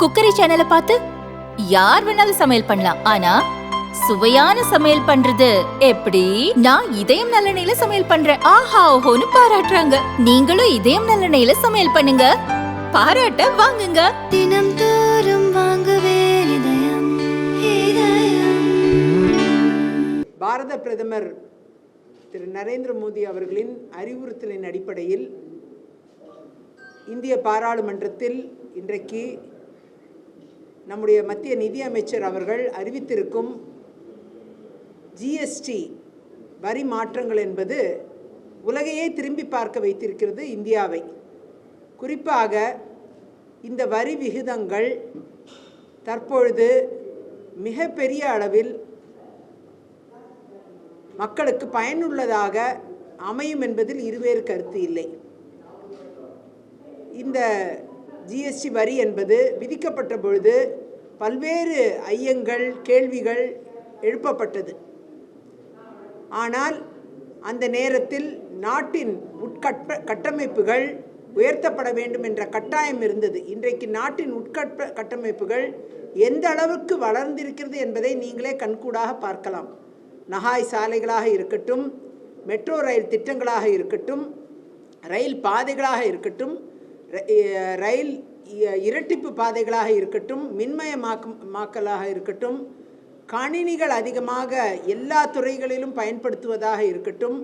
Cookery சேனலை பார்த்து யார் வேணாலும் சமையல் பண்ணலாம். ஆனா சுவையான சமையல் பண்றது எப்படி? நான் இதயம் நல்லெண்ணெயில சமையல் பண்றேன். ஆஹா ஓஹோன்னு பாராட்டுறாங்க. நீங்களும் இதயம் நல்லெண்ணெயில சமையல் பண்ணுங்க. பாராட்ட வாங்குங்க. தினம் தோறும் வாங்குவே இதயம் இதயம். பாரத பிரதமர் திரு நரேந்திர மோடி அவர்களின் அறிவுறுத்தலின் அடிப்படையில் இந்திய பாராளுமன்றத்தில் இன்றைக்கு நம்முடைய மத்திய நிதி அமைச்சர் அவர்கள் அறிவித்திருக்கும் ஜிஎஸ்டி வரி மாற்றங்கள் என்பது உலகையே திரும்பி பார்க்க வைத்திருக்கிறது இந்தியாவை. குறிப்பாக இந்த வரி விகிதங்கள் தற்பொழுது மிகப்பெரிய அளவில் மக்களுக்கு பயனுள்ளதாக அமையும் என்பதில் இருவேறு கருத்து இல்லை. இந்த ஜிஎஸ்டி வரி என்பது விதிக்கப்பட்ட பொழுது பல்வேறு ஐயங்கள் கேள்விகள் எழுப்பப்பட்டது. ஆனால் அந்த நேரத்தில் நாட்டின் உட்கட்ட கட்டமைப்புகள் உயர்த்தப்பட வேண்டும் என்ற கட்டாயம் இருந்தது. இன்றைக்கு நாட்டின் உட்கட்ட கட்டமைப்புகள் எந்த அளவுக்கு வளர்ந்திருக்கிறது என்பதை நீங்களே கண்கூடாக பார்க்கலாம். நகாய் சாலைகளாக இருக்கட்டும் மெட்ரோ ரயில் திட்டங்களாக இருக்கட்டும் ரயில் பாதைகளாக இருக்கட்டும் ரயில் இ- இரட்டிப்பு பாதைகளாக இருக்கட்டும் மின்மயமாக்கும் மாக்கலாக இருக்கட்டும் கணினிகள் அதிகமாக எல்லா துறைகளிலும் பயன்படுத்துவதாக இருக்கட்டும்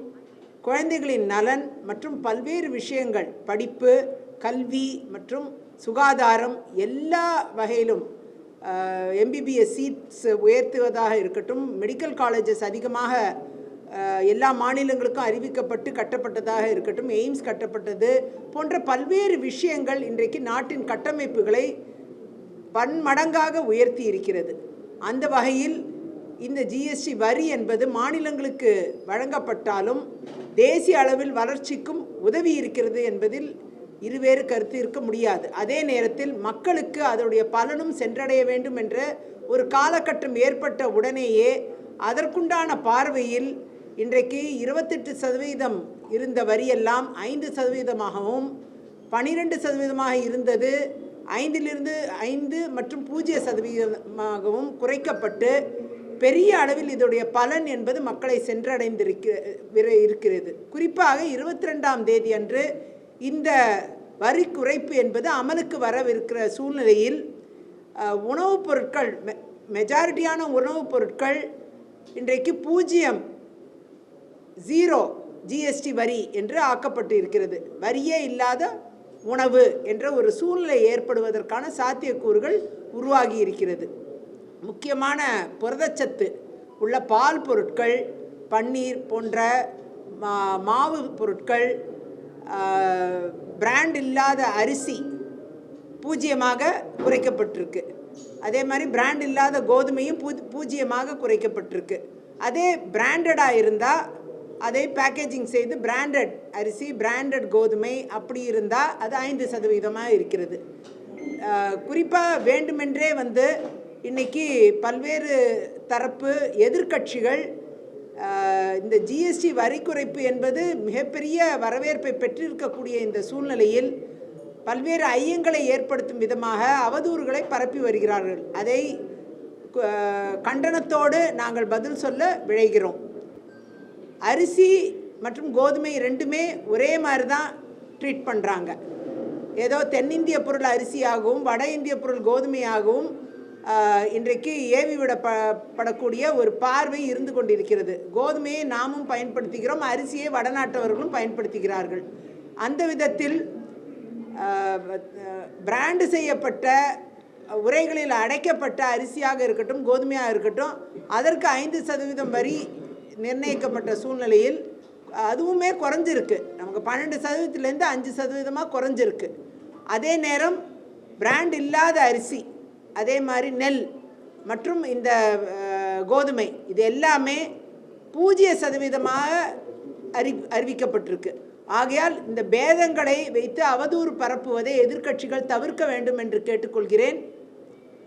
குழந்தைகளின் நலன் மற்றும் பல்வேறு விஷயங்கள் படிப்பு கல்வி மற்றும் சுகாதாரம் எல்லா வகையிலும் எம்பிபிஎஸ் சீட்ஸ் உயர்த்துவதாக இருக்கட்டும் மெடிக்கல் காலேஜஸ் அதிகமாக எல்லா மாநிலங்களுக்கும் அறிவிக்கப்பட்டு கட்டப்பட்டதாக இருக்கட்டும் எய்ம்ஸ் கட்டப்பட்டது போன்ற பல்வேறு விஷயங்கள் இன்றைக்கு நாட்டின் கட்டமைப்புகளை பன்மடங்காக உயர்த்தி இருக்கிறது. அந்த வகையில் இந்த ஜிஎஸ்டி வரி என்பது மாநிலங்களுக்கு வழங்கப்பட்டாலும் தேசிய அளவில் வளர்ச்சிக்கும் உதவி இருக்கிறது என்பதில் இருவேறு கருத்து இருக்க முடியாது. அதே நேரத்தில் மக்களுக்கு அதனுடைய பலனும் சென்றடைய வேண்டும் என்ற ஒரு காலகட்டம் ஏற்பட்ட உடனேயே அதற்குண்டான பார்வையில் இன்றைக்கு இருபத்தெட்டு சதவீதம் இருந்த வரியெல்லாம் ஐந்து சதவீதமாகவும் பனிரெண்டு சதவீதமாக இருந்தது. ஐந்திலிருந்து ஐந்து மற்றும் பூஜ்ஜிய சதவீதமாகவும் குறைக்கப்பட்டு பெரிய அளவில் இதோடைய பலன் என்பது மக்களை சென்றடைந்திருக்க இருக்கிறது. குறிப்பாக இருபத்தி ரெண்டாம் தேதி அன்று இந்த வரி குறைப்பு என்பது அமலுக்கு வரவிருக்கிற சூழ்நிலையில் உணவுப் பொருட்கள் மெ- மெஜாரிட்டியான உணவுப் பொருட்கள் இன்றைக்கு பூஜ்ஜியம் ஜீரோ ஜிஎஸ்டி வரி என்று ஆக்கப்பட்டு இருக்கிறது வரியே இல்லாத உணவு என்ற ஒரு சூழ்நிலை ஏற்படுவதற்கான சாத்தியக்கூறுகள் உருவாகி இருக்கிறது முக்கியமான புரதச்சத்து உள்ள பால் பொருட்கள் பன்னீர் போன்ற மா- மாவு பொருட்கள் பிராண்ட் இல்லாத அரிசி பூஜ்ஜியமாக குறைக்கப்பட்டிருக்கு. அதே மாதிரி பிராண்ட் இல்லாத கோதுமையும் பூ பூஜ்ஜியமாக குறைக்கப்பட்டிருக்கு. அதே பிராண்டடாக இருந்தால் அதை பேக்கேஜிங் செய்து பிராண்டட் அரிசி பிராண்டட் கோதுமை அப்படி இருந்தால் அது ஐந்து சதவீதமாக இருக்கிறது. குறிப்பாக வேண்டுமென்றே வந்து இன்னைக்கு பல்வேறு தரப்பு எதிர்க்கட்சிகள் இந்த ஜிஎஸ்டி வரி குறைப்பு என்பது மிகப்பெரிய வரவேற்பை பெற்றிருக்கக்கூடிய இந்த சூழ்நிலையில் பல்வேறு ஐயங்களை ஏற்படுத்தும் விதமாக அவதூறுகளை பரப்பி வருகிறார்கள். அதை கண்டனத்தோடு நாங்கள் பதில் சொல்ல விழைகிறோம். அரிசி மற்றும் கோதுமை ரெண்டுமே ஒரே மாதிரி தான் ட்ரீட் பண்ணுறாங்க ஏதோ தென்னிந்திய பொருள் அரிசியாகவும் வட இந்திய பொருள் கோதுமையாகவும் இன்றைக்கு ஏவி விடப்ப படக்கூடிய ஒரு பார்வை இருந்து கொண்டிருக்கிறது. கோதுமையை நாமும் பயன்படுத்துகிறோம் அரிசியை வடநாட்டவர்களும் பயன்படுத்துகிறார்கள். அந்த விதத்தில் பிராண்டு செய்யப்பட்ட உரைகளில் அடைக்கப்பட்ட அரிசியாக இருக்கட்டும் கோதுமையாக இருக்கட்டும் அதற்கு ஐந்து சதவீதம் வரி நிர்ணயிக்கப்பட்ட சூழ்நிலையில் அதுவுமே குறைஞ்சிருக்கு. நமக்கு பன்னெண்டு சதவீதத்துலேருந்து அஞ்சு சதவீதமாக குறைஞ்சிருக்கு. அதே நேரம் பிராண்ட் இல்லாத அரிசி அதே மாதிரி நெல் மற்றும் இந்த கோதுமை இது எல்லாமே பூஜ்ஜிய சதவீதமாக அறி அறிவிக்கப்பட்டிருக்கு. ஆகையால் இந்த பேதங்களை வைத்து அவதூறு பரப்புவதை எதிர்க்கட்சிகள் தவிர்க்க வேண்டும் என்று கேட்டுக்கொள்கிறேன்.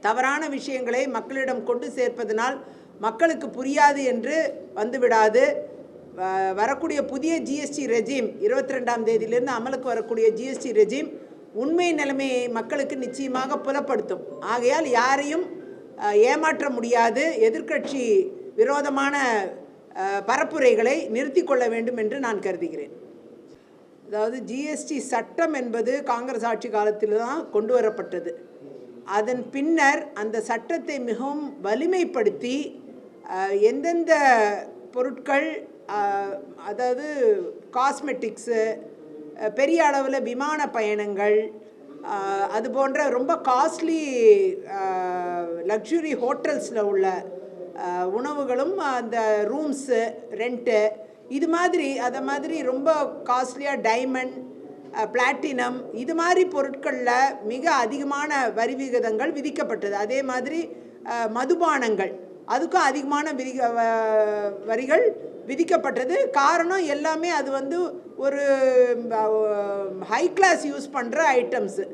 தவறான விஷயங்களை மக்களிடம் கொண்டு சேர்ப்பதனால் மக்களுக்கு புரியாது என்று வந்துவிடாது. வ- வரக்கூடிய புதிய ஜிஎஸ்டி ரெஜீம் இருபத்தி ரெண்டாம் தேதியிலிருந்து அமலுக்கு வரக்கூடிய ஜிஎஸ்டி ரெஜீம் உண்மை நிலைமையை மக்களுக்கு நிச்சயமாக புலப்படுத்தும். ஆகையால் யாரையும் ஏமாற்ற முடியாது. எதிர்க்கட்சி விரோதமான பரப்புரைகளை நிறுத்தி கொள்ள வேண்டும் என்று நான் கருதுகிறேன். அதாவது ஜிஎஸ்டி சட்டம் என்பது காங்கிரஸ் ஆட்சி காலத்தில் தான் கொண்டு வரப்பட்டது. அதன் பின்னர் அந்த சட்டத்தை மிகவும் வலிமைப்படுத்தி எந்தெந்த பொருட்கள் அதாவது காஸ்மெட்டிக்ஸு பெரிய அளவில் விமான பயணங்கள் அது போன்ற ரொம்ப காஸ்ட்லி லக்ஸுரி ஹோட்டல்ஸில் உள்ள உணவுகளும் அந்த ரூம்ஸு ரெண்ட்டு இது மாதிரி அதை மாதிரி ரொம்ப காஸ்ட்லியாக டைமண்ட் பிளாட்டினம் இது மாதிரி பொருட்களில் மிக அதிகமான வரி விகிதங்கள் விதிக்கப்பட்டது. அதே மாதிரி மதுபானங்கள். அதுக்கும் அதிகமான விதி வ- வரிகள் விதிக்கப்பட்டது. காரணம் எல்லாமே அது வந்து ஒரு ஹை கிளாஸ் யூஸ் பண்ணுற ஐட்டம்ஸு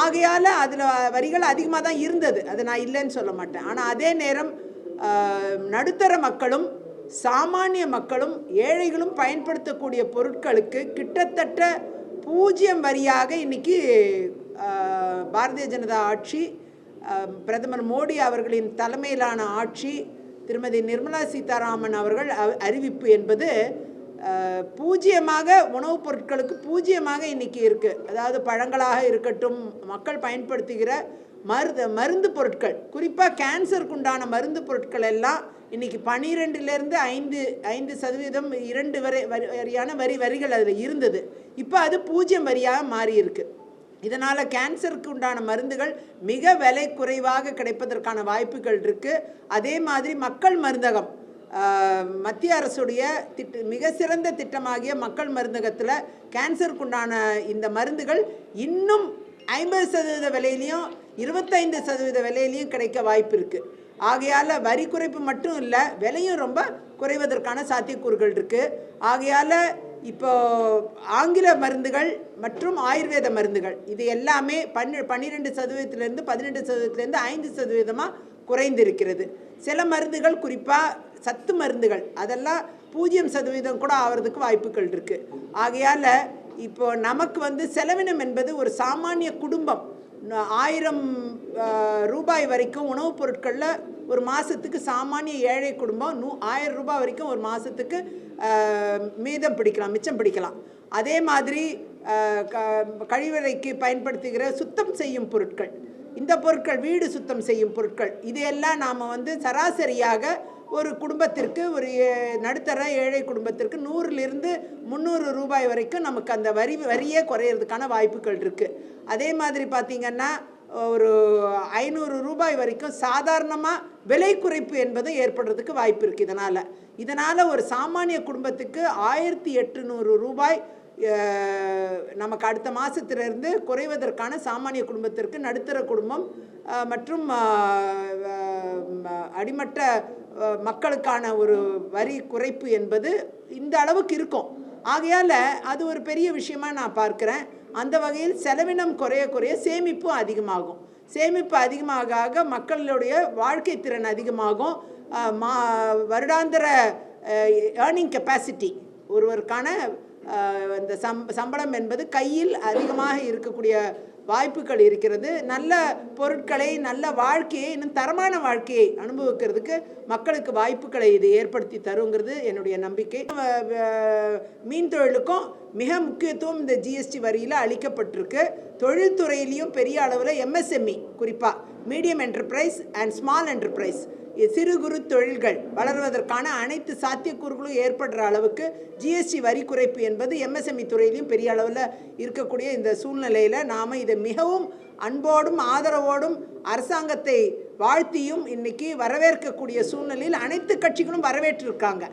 ஆகையால் அதில் வரிகள் அதிகமாக தான் இருந்தது. அது நான் இல்லைன்னு சொல்ல மாட்டேன். ஆனால் அதே நேரம் நடுத்தர மக்களும் சாமானிய மக்களும் ஏழைகளும் பயன்படுத்தக்கூடிய பொருட்களுக்கு கிட்டத்தட்ட பூஜ்ஜியம் வரியாக இன்றைக்கி பாரதிய ஜனதா ஆட்சி பிரதமர் மோடி அவர்களின் தலைமையிலான ஆட்சி திருமதி நிர்மலா சீதாராமன் அவர்கள் அ- அறிவிப்பு என்பது பூஜ்ஜியமாக உணவுப் பொருட்களுக்கு பூஜ்ஜியமாக இன்னைக்கு இருக்குது அதாவது பழங்களாக இருக்கட்டும் மக்கள் பயன்படுத்துகிற மருந்து மருந்து பொருட்கள். குறிப்பாக கேன்சருக்கு உண்டான மருந்து பொருட்கள் எல்லாம் இன்னைக்கு பன்னிரெண்டுலேருந்து ஐந்து ஐந்து சதவீதம் இரண்டு வரை வரியான வரி வரிகள் அதில் இருந்தது. இப்போ அது பூஜ்ஜியம் வரியாக மாறியிருக்கு. இதனால் கேன்சருக்கு உண்டான மருந்துகள் மிக விலை குறைவாக கிடைப்பதற்கான வாய்ப்புகள் இருக்குது அதே மாதிரி மக்கள் மருந்தகம் மத்திய அரசுடைய திட்ட மிக சிறந்த திட்டமாகிய மக்கள் மருந்தகத்தில் கேன்சருக்கு உண்டான இந்த மருந்துகள் இன்னும் ஐம்பது சதவீத விலையிலையும் இருபத்தைந்து சதவீத விலையிலையும் கிடைக்க வாய்ப்பு இருக்குது ஆகையால் வரி குறைப்பு மட்டும் இல்லை விலையும் ரொம்ப குறைவதற்கான சாத்தியக்கூறுகள் இருக்குது ஆகையால் இப்போ ஆங்கில மருந்துகள் மற்றும் ஆயுர்வேத மருந்துகள் இது எல்லாமே பன்னு பன்னிரெண்டு சதவீதத்திலேருந்து பதினெட்டு சதவீதத்திலேருந்து ஐந்து சதவீதமாக குறைந்திருக்கிறது. சில மருந்துகள் குறிப்பாக சத்து மருந்துகள் அதெல்லாம் பூஜ்ஜியம் சதவீதம் கூட ஆகிறதுக்கு வாய்ப்புகள் இருக்குது ஆகையால் இப்போ நமக்கு வந்து செலவினம் என்பது ஒரு சாமானிய குடும்பம். ஆயிரம் ரூபாய் வரைக்கும் உணவுப் பொருட்களில் ஒரு மாதத்துக்கு சாமானிய ஏழை குடும்பம் நூ ஆயிரம் ரூபாய் வரைக்கும் ஒரு மாதத்துக்கு மீதம் பிடிக்கலாம் மிச்சம் பிடிக்கலாம். அதே மாதிரி க- கழிவறைக்கு பயன்படுத்துகிற சுத்தம் செய்யும் பொருட்கள். இந்த பொருட்கள் வீடு சுத்தம் செய்யும் பொருட்கள். இதையெல்லாம் நாம் வந்து சராசரியாக ஒரு குடும்பத்திற்கு ஒரு நடுத்தர ஏழை குடும்பத்திற்கு நூறுலேருந்து முந்நூறு ரூபாய் வரைக்கும் நமக்கு அந்த வரி வரியே குறையிறதுக்கான வாய்ப்புகள் இருக்குது அதே மாதிரி பார்த்திங்கன்னா ஒரு ஐநூறு ரூபாய் வரைக்கும் சாதாரணமாக விலை குறைப்பு என்பது ஏற்படுறதுக்கு வாய்ப்பு இருக்குது இதனால். இதனால் ஒரு சாமானிய குடும்பத்துக்கு ஆயிரத்தி எட்டுநூறு ரூபாய் நமக்கு அடுத்த மாதத்திலிருந்து குறைவதற்கான சாமானிய குடும்பத்திற்கு நடுத்தர குடும்பம் மற்றும் அடிமட்ட மக்களுக்கான ஒரு வரி குறைப்பு என்பது இந்த அளவுக்கு இருக்கும். ஆகையால் அது ஒரு பெரிய விஷயமாக நான் பார்க்குறேன். அந்த வகையில் செலவினம் குறைய குறைய சேமிப்பும் அதிகமாகும். சேமிப்பு அதிகமாக ஆக மக்களுடைய வாழ்க்கை திறன் அதிகமாகும். மா வருடாந்திர ஏர்னிங் கெப்பாசிட்டி ஒருவருக்கான இந்த சம் சம்பளம் என்பது கையில் அதிகமாக இருக்கக்கூடிய வாய்ப்புகள் இருக்கிறது. நல்ல பொருட்களை நல்ல வாழ்க்கையை இன்னும் தரமான வாழ்க்கையை அனுபவிக்கிறதுக்கு மக்களுக்கு வாய்ப்புகளை இது ஏற்படுத்தி தருங்கிறது என்னுடைய நம்பிக்கை. மீன் தொழிலுக்கும் மிக முக்கியத்துவம் இந்த ஜிஎஸ்டி வரியில் அளிக்கப்பட்டிருக்கு. தொழில்துறையிலையும் பெரிய அளவில் எம்எஸ்எம்இ குறிப்பாக medium enterprise and small enterprise. சிறு குறு தொழில்கள் வளர்வதற்கான அனைத்து சாத்தியக்கூறுகளும் ஏற்படுற அளவுக்கு ஜிஎஸ்டி வரி குறைப்பு என்பது எம்எஸ்எம்இ துறையிலையும் பெரிய அளவில் இருக்கக்கூடிய இந்த சூழ்நிலையில் நாம் இதை மிகவும் அன்போடும் ஆதரவோடும் அரசாங்கத்தை வாழ்த்தியும் இன்னைக்கு வரவேற்கக்கூடிய சூழ்நிலையில் அனைத்து கட்சிகளும் வரவேற்றிருக்காங்க.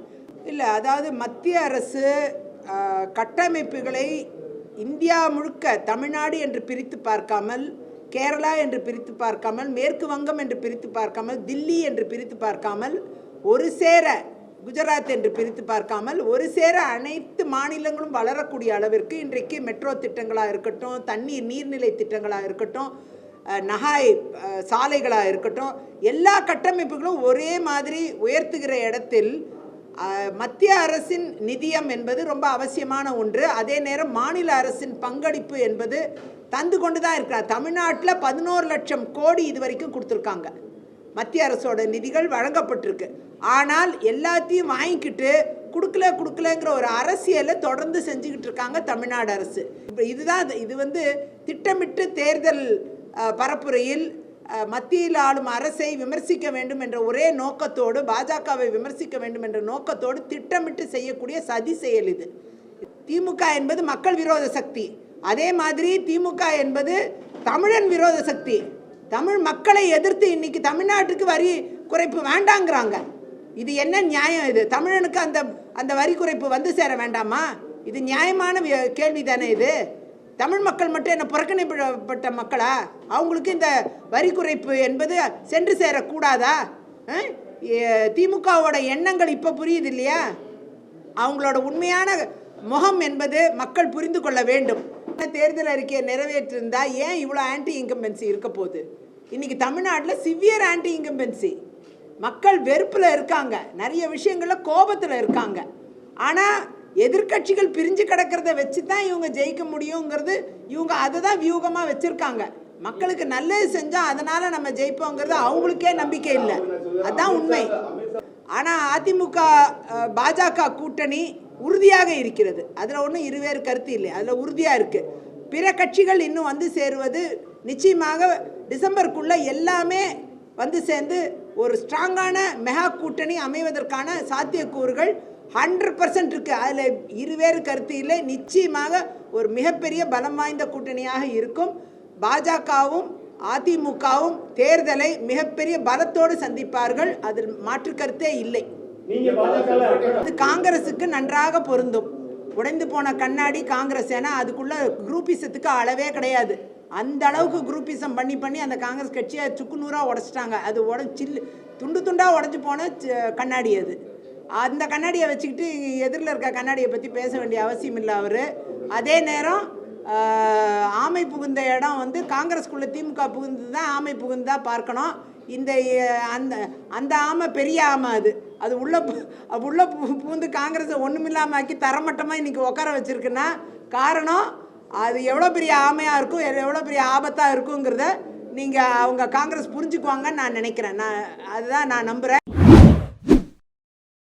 இல்லை அதாவது மத்திய அரசு கட்டமைப்புகளை இந்தியா முழுக்க தமிழ்நாடு என்று பிரித்து பார்க்காமல் கேரளா என்று பிரித்து பார்க்காமல் மேற்கு வங்கம் என்று பிரித்து பார்க்காமல் தில்லி என்று பிரித்து பார்க்காமல் ஒரு சேர குஜராத் என்று பிரித்து பார்க்காமல் ஒரு சேர அனைத்து மாநிலங்களும் வளரக்கூடிய அளவிற்கு இன்றைக்கு மெட்ரோ திட்டங்களாக இருக்கட்டும் தண்ணீர் நீர்நிலை திட்டங்களாக இருக்கட்டும் நகாய் சாலைகளாக இருக்கட்டும் எல்லா கட்டமைப்புகளும் ஒரே மாதிரி உயர்த்துகிற இடத்தில் மத்திய அரசின் நிதியம் என்பது ரொம்ப அவசியமான ஒன்று. அதே நேரம் மாநில அரசின் பங்களிப்பு என்பது தந்து கொண்டு தான் இருக்கிறார். தமிழ்நாட்டில் பதினோரு லட்சம் கோடி இது வரைக்கும் கொடுத்துருக்காங்க. மத்திய அரசோட நிதிகள் வழங்கப்பட்டிருக்கு. ஆனால் எல்லாத்தையும் வாங்கிக்கிட்டு கொடுக்கல கொடுக்கலங்கிற ஒரு அரசியலை தொடர்ந்து செஞ்சுக்கிட்டு இருக்காங்க தமிழ்நாடு அரசு. இப்போ இதுதான் இது வந்து திட்டமிட்டு தேர்தல் பரப்புரையில் மத்தியில் ஆளும் அரசை விமர்சிக்க வேண்டும் என்ற ஒரே நோக்கத்தோடு பாஜகவை விமர்சிக்க வேண்டும் என்ற நோக்கத்தோடு திட்டமிட்டு செய்யக்கூடிய சதி செயல் இது. திமுக என்பது மக்கள் விரோத சக்தி. அதே மாதிரி திமுக என்பது தமிழன் விரோத சக்தி. தமிழ் மக்களை எதிர்த்து இன்னைக்கு தமிழ்நாட்டுக்கு வரி குறைப்பு வேண்டாங்கிறாங்க. இது என்ன நியாயம் இது? தமிழனுக்கு அந்த அந்த வரி குறைப்பு வந்து சேர வேண்டாமா? இது நியாயமான கேள்வி தானே இது. தமிழ் மக்கள் மட்டும் என்ன புறக்கணிப்பட்ட மக்களா? அவங்களுக்கு இந்த வரி குறைப்பு என்பது சென்று சேரக்கூடாதா? திமுகவோட எண்ணங்கள் இப்போ புரியுது இல்லையா? அவங்களோட உண்மையான முகம் என்பது மக்கள் புரிந்து கொள்ள வேண்டும். தேர்தல் அறிக்கையை நிறைவேற்றிருந்தா ஏன் இவ்வளோ ஆன்டி இன்கம்பென்சி இருக்க போகுது? இன்னைக்கு தமிழ்நாட்டில் சிவியர் ஆன்டி இன்கம்பென்சி மக்கள் வெறுப்பில் இருக்காங்க. நிறைய விஷயங்களில் கோபத்தில் இருக்காங்க. ஆனால் எதிர்க்கட்சிகள் பிரிஞ்சு கிடக்கிறத வச்சு தான் இவங்க ஜெயிக்க முடியுங்கிறது இவங்க அதை தான் வியூகமாக வச்சுருக்காங்க. மக்களுக்கு நல்லது செஞ்சால் அதனால் நம்ம ஜெயிப்போங்கிறது அவங்களுக்கே நம்பிக்கை இல்லை. அதுதான் உண்மை. ஆனால் அதிமுக பாஜக கூட்டணி உறுதியாக இருக்கிறது. அதில் ஒன்றும் இருவேறு கருத்து இல்லை. அதில் உறுதியாக இருக்குது பிற கட்சிகள் இன்னும் வந்து சேருவது நிச்சயமாக டிசம்பருக்குள்ளே எல்லாமே வந்து சேர்ந்து ஒரு ஸ்ட்ராங்கான மெகா கூட்டணி அமைவதற்கான சாத்தியக்கூறுகள் ஹண்ட்ரட் பர்சன்ட் இருக்குது அதில் இருவேறு கருத்து இல்லை. நிச்சயமாக ஒரு மிகப்பெரிய பலம் வாய்ந்த கூட்டணியாக இருக்கும். பாஜகவும் அதிமுகவும் தேர்தலை மிகப்பெரிய பலத்தோடு சந்திப்பார்கள். அதில் மாற்று கருத்தே இல்லை. அது காங்கிரஸுக்கு நன்றாக பொருந்தும். உடைந்து போன கண்ணாடி காங்கிரஸ். ஏன்னா அதுக்குள்ள குரூப்பிசத்துக்கு அளவே கிடையாது. அந்த அளவுக்கு குரூப்பிசம் பண்ணி பண்ணி அந்த காங்கிரஸ் கட்சியை சுக்குநூறாக உடச்சிட்டாங்க. அது உட சில்லு துண்டு துண்டாக உடஞ்சி போன சி- கண்ணாடி அது. அந்த கண்ணாடியை வச்சுக்கிட்டு எதிரில் இருக்க கண்ணாடியை பற்றி பேச வேண்டிய அவசியம் இல்லை அவர். அதே நேரம் ஆமை புகுந்த இடம் வந்து காங்கிரஸ்குள்ளே திமுக புகுந்து தான் ஆமை புகுந்தா பார்க்கணும். இந்த அந்த அந்த ஆமை பெரிய ஆமை அது. அது உள்ள அது உள்ள பூந்து காங்கிரஸை ஒன்றுமில்லாம ஆக்கி தரமட்டமாக இன்னைக்கு உட்கார வச்சுருக்குன்னா காரணம் அது எவ்வளோ பெரிய ஆமையாக இருக்கும் எவ்வளோ பெரிய ஆபத்தாக இருக்குங்கிறத நீங்கள் அவங்க காங்கிரஸ் புரிஞ்சுக்குவாங்கன்னு நான் நினைக்கிறேன். நான் அதுதான் நான் நம்புகிறேன்